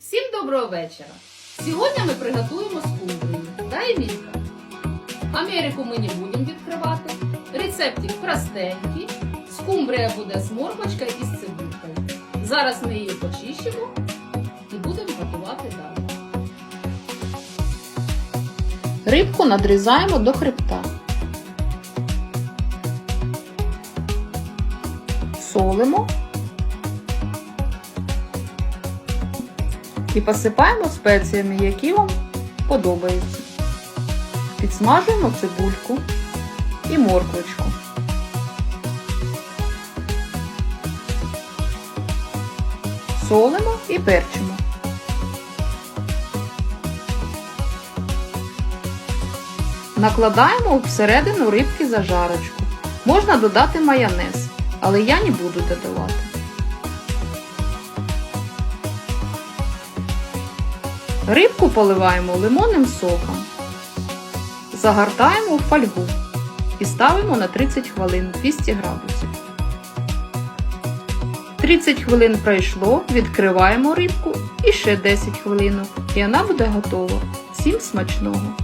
Всім доброго вечора! Сьогодні ми приготуємо скумбрію. Да, Емілька? Америку ми не будемо відкривати. Рецептик простенький. Скумбрія буде з морквочкою і з цибулькою. Зараз ми її почищимо і будемо готувати далі. Рибку надрізаємо до хребта. Солимо і посипаємо спеціями, які вам подобаються. Підсмажуємо цибульку і морквочку. Солимо і перчимо. Накладаємо всередину рибки зажарочку. Можна додати майонез, але я не буду додавати. Рибку поливаємо лимонним соком. Загортаємо в фольгу і ставимо на 30 хвилин 200 градусів. 30 хвилин пройшло, відкриваємо рибку і ще 10 хвилин, і вона буде готова. Всім смачного!